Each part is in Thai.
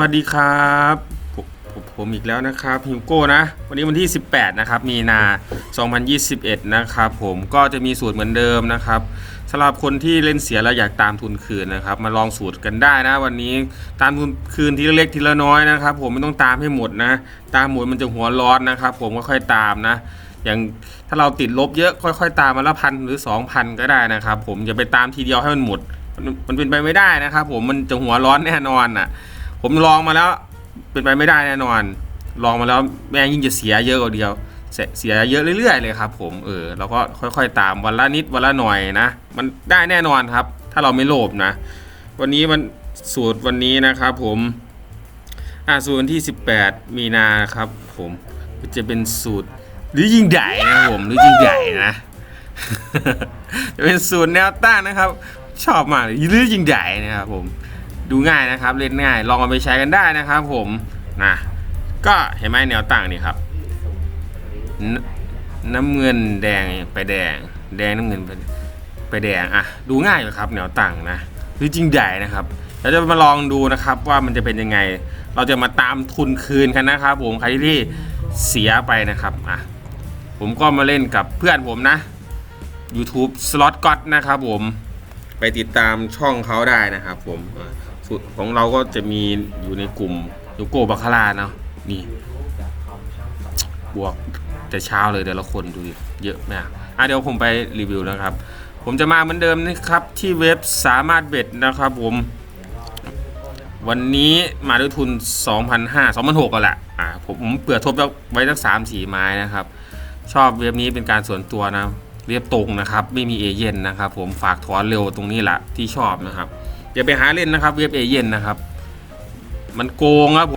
วัสดีครับผมผมอีกแล้วนะครับฮิวโก้นะ วันนี้วันที่ 18 นะครับ มีนา 2021 นะครับผมก็จะมีสูตรเหมือนเดิมนะครับสำหรับคนที่เล่นเสียแล้วอยากตามทุนคืนนะครับ มาลองสูตรกันได้นะ วันนี้ตามทุนคืนทีละเล็กทีละน้อยนะครับ ผมไม่ต้องตามให้หมดนะ ตามหมดมันจะหัวร้อนนะครับ ผมก็ค่อยตามนะอย่างถ้าเราติดลบเยอะค่อยๆ ตามมาละพันหรือ 2,000 ก็ได้นะครับ ผมอย่าไปตามทีเดียวให้มันหมดมันมันเป็นไปไม่ได้นะครับ ผมมันจะหัวร้อนแน่นอนอะ ผมลองมาแล้วเป็นไปไม่ได้แน่นอน ลองมาแล้วแม่งยิ่งจะเสียเยอะกว่าเดียว เสียเยอะเรื่อยๆเลยครับผมเออเราก็ค่อยๆตามวันละนิดวันละหน่อยนะ มันได้แน่นอนครับ ถ้าเราไม่โลภนะ วันนี้มันสูตรวันนี้นะครับผมอ่าสูตรวันที่ 18 มีนาครับ ผมจะเป็นสูตรหรือยิ่งใหญ่นะผมหรือยิ่งใหญ่นะจะเป็นสูตรแนวตั้งนะครับ ชอบมากหรือยิ่งใหญ่นะครับผม ดูง่ายนะครับ เล่นง่าย ลองเอาไปใช้กันได้นะครับผมนะก็เห็นไหมแนวตั้งนี่ครับนน้ำเงินแดงไปแดง แดงน้ำเงินไปไปแดงอะดูง่ายอยู่ครับแนวตั้งนะหรือจริงใหญ่นะครับเราจะมาลองดูนะครับว่ามันจะเป็นยังไง เราจะมาตามทุนคืนกันนะครับ ผมใครที่เสียไปนะครับอะผมก็มาเล่นกับเพื่อนผมนะ YouTube Slot God นะครับผมไปติดตามช่องเขาได้นะครับผม สูตรของเราก็จะมีอยู่ในกลุ่มโยโกบาคาร่าเนาะนี่บวกแต่เช้าเลยแต่ละคนดูเยอะมากอะเดี๋ยวผมไปรีวิวนะครับ ผมจะมาเหมือนเดิมนะครับที่เว็บสามารถเบ็ดนะครับผม วันนี้มาด้วยทุน 2,500 2,600ก็แหละอ่าผมผมเผื่อทบไว้สักสามสี่ไม้นะครับ ชอบเว็บนี้เป็นการส่วนตัวนะ เว็บตรงนะครับ ไม่มีเอเย่นนะครับ ผมฝากถอนเร็วตรงนี้แหละที่ชอบนะครับ อย่าไปหาเล่นนะครับเว็บเอเย่นนะครับ มันโกงครับ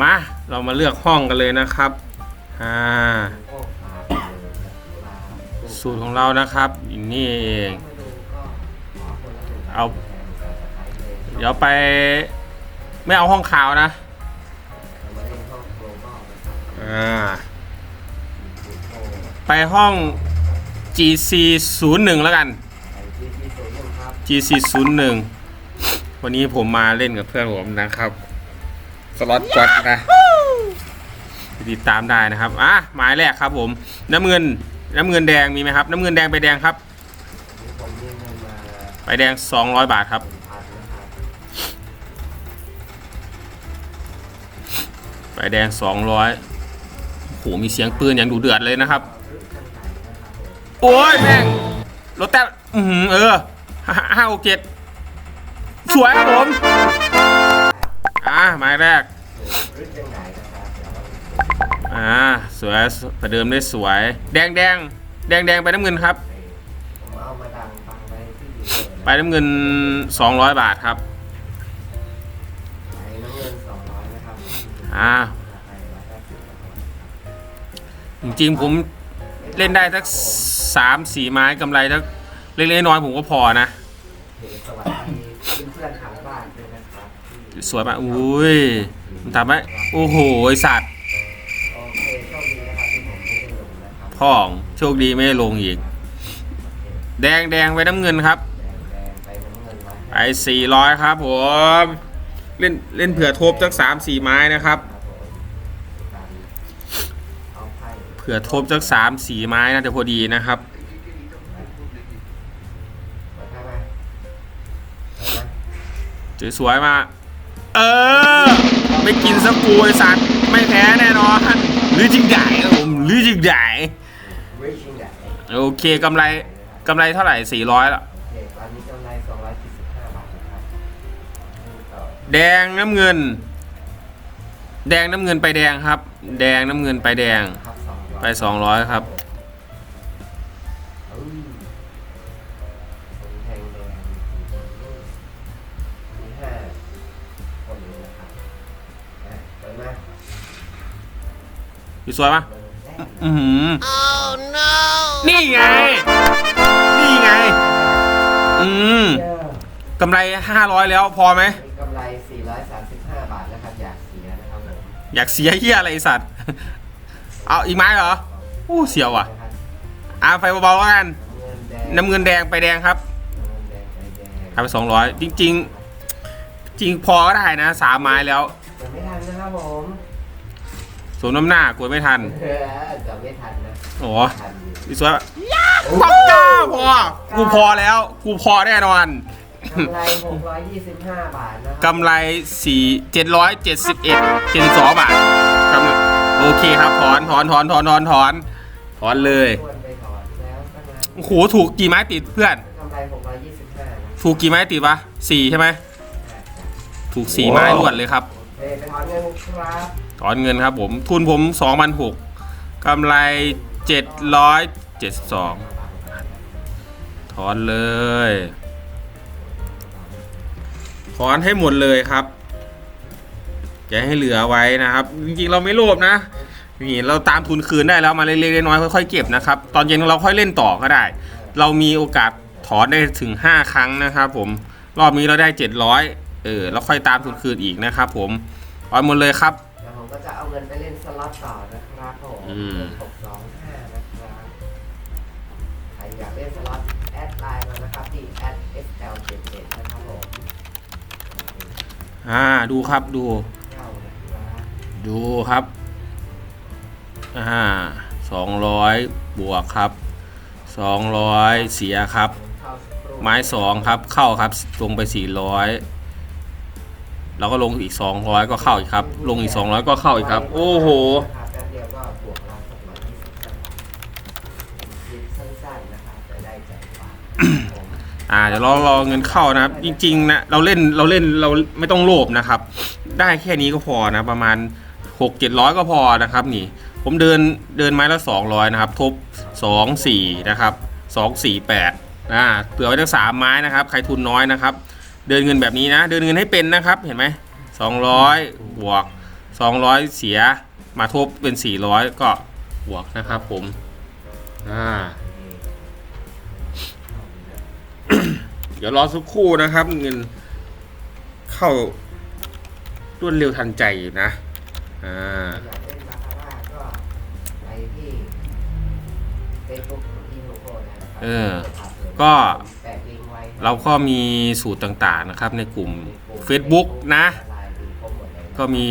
มาเรามาเลือกห้องกันเลยนะครับอ่าสูตรของเรานะครับนี่เองเอา เดี๋ยวไปไม่เอาห้องขาวนะอ่าไปห้อง GC 0 1แล้วกัน GC 0 1 วันนี้ผมมาเล่นกับเพื่อนผมนะครับ สล็อตก๊อตนะติดตามได้นะครับอะหมายแรกครับผม น้ำเงิน น้ำเงินแดงมีไหมครับ น้ำเงินแดงไปแดงครับ ไปแดง 200 บาทครับ ไปแดง 200โหมีเสียงปืนอย่างดูเดือดเลยนะครับ โอ้ยแม่งรถแต้มเออ ห้าหกเจ็ดสวยครับผม อ่าหมายแรก อ่า สวยประเดิมได้สวย แดงแดงแดงแดงไปน้ำเงินครับ ไปน้ำเงิน 200 บาทครับอ่าจริงๆผมเล่นได้สักสามสี่ไม้กำไรสัก เล็กๆน้อยๆผมก็พอนะสวัสดีเพื่อนๆทางบ้านด้วยนะครับสวยมากอุ้ยมันทำให้โอ้โหไอสัตว์โอเคโชคดีนะครับที่ผมไม่ได้ลงนะครับพ่องโชคดีไม่ได้ลงอีก แดงแดงไปน้ำเงินครับแดงๆไปน้ำเงินไว้ไปสี่ร้อยครับผมเล่นเล่นเผื่อทบสักสามสี่ไม้นะครับเอาไพ่เผื่อทบสักสามสี่ไม้น่าจะพอดีนะครับ สวยๆมา เออ ไม่กินสกกูไอสัตว์ไม่แพ้แน่นอนหรือจริงใหญ่ครับผมหรือจริงใหญ่วิชิงใหญ่โอเคกำไรกำไรเท่าไหร่สี่ร้อยละโอเคตอนนี้กำไร275บาทนะครับต่อแดงน้ำเงิน แดงน้ำเงินไปแดงครับ แดงน้ำเงินไปแดงครับ200ไปสองร้อยครับ อยู่สวยปะเปิดแรกอือหือ นี่ไง นี่ไง อืมเจอกำไรห้าร้อยแล้วพอไหม มีกำไร 435 บาทนะครับ อยากเสียนะครับผมอยากเสียเฮียอะไรไอ้สัตว์ เอาอีกไม้เหรออู้เสียวอะนะครับอ่าไฟเบาๆแล้วกันน้ำเงินแดงน้ำเงินแดงไปแดงครับน้ำเงินแดงไปแดงทำไปสองร้อยจริง ๆ จริงพอก็ได้นะสามไม้แล้วเดี๋ยวไม่ทันนะครับผมส มน้ำหน้ากลัวไม่ทันเออเดี๋ยวไม่ทันนะโอ้ทันอยู่ดิสวยปักก้าพอ กูพอแล้ว กูพอแน่นอน กำไร625 บาทนะครักำไรสี่เจ็ดร้อยเจ็ดสิบเอ็ดเจ็ดสองบาทกำไรโอเคครับถอนถอนถอนถอนถอนถอนถอนเลยควรไปถอนแล้วก็นั้นโอ้โหถูกกี่ไม้ติดเพื่อน กำไร625นะถูกกี่ไม้ติดวะสี่ใช่ไหมถูกสี่ไม้รวดเลยครับ เอ้ยไปถอนเงินครับถอนเงินครับผมทุนผมสองพันหกกำไรเจ็ดร้อยเจ็ดสองถอนเลย ถอนให้หมดเลยครับอย่าให้เหลือไว้นะครับ จริงๆเราไม่โลภนะนี่เราตามทุนคืนได้แล้วมาเล็กๆน้อยๆค่อยๆเก็บนะครับ ตอนเย็นเราค่อยเล่นต่อก็ได้ เรามีโอกาสถอนได้ถึง 5 ครั้งนะครับผม รอบนี้เราได้ 700 เออเราค่อยตามทุนคืนอีกนะครับผมถอนหมดเลยครับเดี๋ยวผมก็จะเอาเงินไปเล่นสล็อตต่อนะครับผมอืม หกสองห้านะครับใครอยากเล่นสล็อตแอดไลน์มานะครับที่ @sl77 นะครับผมอ่าดูครับดู เข้านะครับดูครับ อ่าสองร้อยบวกครับสองร้อยเสียครับ เข้าสักครู่ไม้สองครับ เข้าครับลงไปสี่ร้อย แล้วก็ลงอีกสองร้อยก็เข้าอีกครับ ลงอีกสองร้อยก็เข้าอีกครับ โอ้โหนะครับแป๊บเดียวก็บวกรับสักร้อยยี่สิบจังหวะคลิปสั้นๆนะครับจะได้ใจความผมอ่าเดี๋ยวรอรอเงินเข้านะครับ จริงๆนะเราเล่นเราเล่นเราไม่ต้องโลภนะครับ ได้แค่นี้ก็พอนะประมาณหกเจ็ดร้อยก็พอนะครับนี่ ผมเดินเดินไม้ละสองร้อยนะครับ ทบสองสี่นะครับสองสี่แปดอ่าเผื่อไว้ทั้งสามไม้นะครับ ใครทุนน้อยนะครับ เดินเงินแบบนี้นะ เดินเงินให้เป็นนะครับเห็นไหมสองร้อยบวกสองร้อยเสียมาทบเป็นสี่ร้อยก็บวกนะครับผมอ่าเดี๋ยวรอสักครู่นะครับ เงินเข้ารวดเร็วทันใจอยู่นะอ่าอยากเล่นบาคาร่าก็ไปที่เฟซบุ๊กของพี่โลโก้นะครับเออ ก็แปะลิงก์ไว้ เราก็มีสูตรต่างๆนะครับในกลุ่ม Facebook นะ ก็มี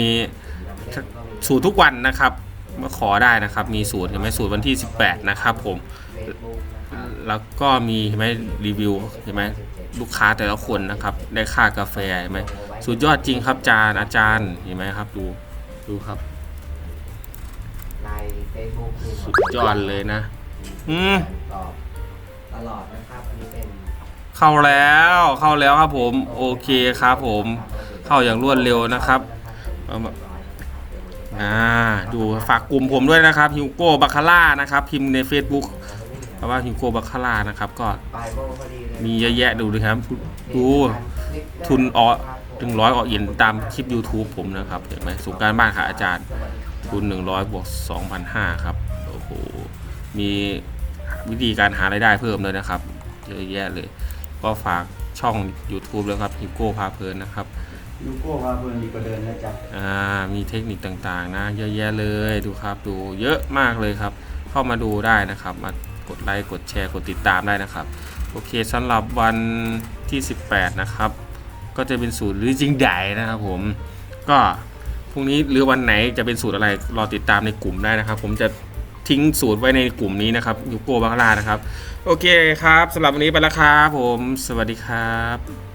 สูตรทุกวันนะครับมาขอได้นะครับมีสูตรเห็นไหมสูตรวันที่ 18 นะครับผม แล้วก็มีเห็นไหมรีวิวเห็นไหมลูกค้าแต่ละคนนะครับ ได้ค่ากาแฟเห็นไหมสุดยอดจริงครับอาจารย์อาจารย์เห็นไหมครับดูดูครับสุดยอดเลยนะ อืมตอบตลอดนะครับอันนี้เป็น เข้าแล้วเข้าแล้วครับผม โอเคครับผม เข้าอย่างรวดเร็วนะครับอามาอ่าดูฝากกลุ่มผมด้วยนะครับฮิวโก้บัคาร่านะครับพิมพ์ใน Facebook เพราะว่าฮิวโก้บัคาร่านะครับก็มีเยอะแยะดูเลยครับดูทุนออถึงร้อยออกเย็นตามคลิป YouTube ผมนะครับเห็นไหมสูงการบ้านค่ะอาจารย์ ทุน 100บวก2,500 ครับ โอ้โห มีวิธีการหารายได้เพิ่มเลยนะครับ เยอะแยะเลย ก็ฝากช่อง YouTube แล้วครับฮิวโก้พาเพลินนะครับยูโก้มาเพลินดีกว่าเดินนะจ๊ะอ่ามีเทคนิคต่างๆ นะ เยอะแยะเลยดูครับดูเยอะมากเลยครับ เข้ามาดูได้นะครับ มากดไลค์กดแชร์กดติดตามได้นะครับ โอเคสำหรับวันที่ 18 นะครับ ก็จะเป็นสูตรหรือจริงใดนะครับผมก็พรุ่งนี้หรือวันไหนจะเป็นสูตรอะไรรอติดตามในกลุ่มได้นะครับ ผมจะ ทิ้งสูตรไว้ในกลุ่มนี้นะครับยูโกบังลานะครับ โอเคครับสำหรับวันนี้ไปแล้วครับผม สวัสดีครับ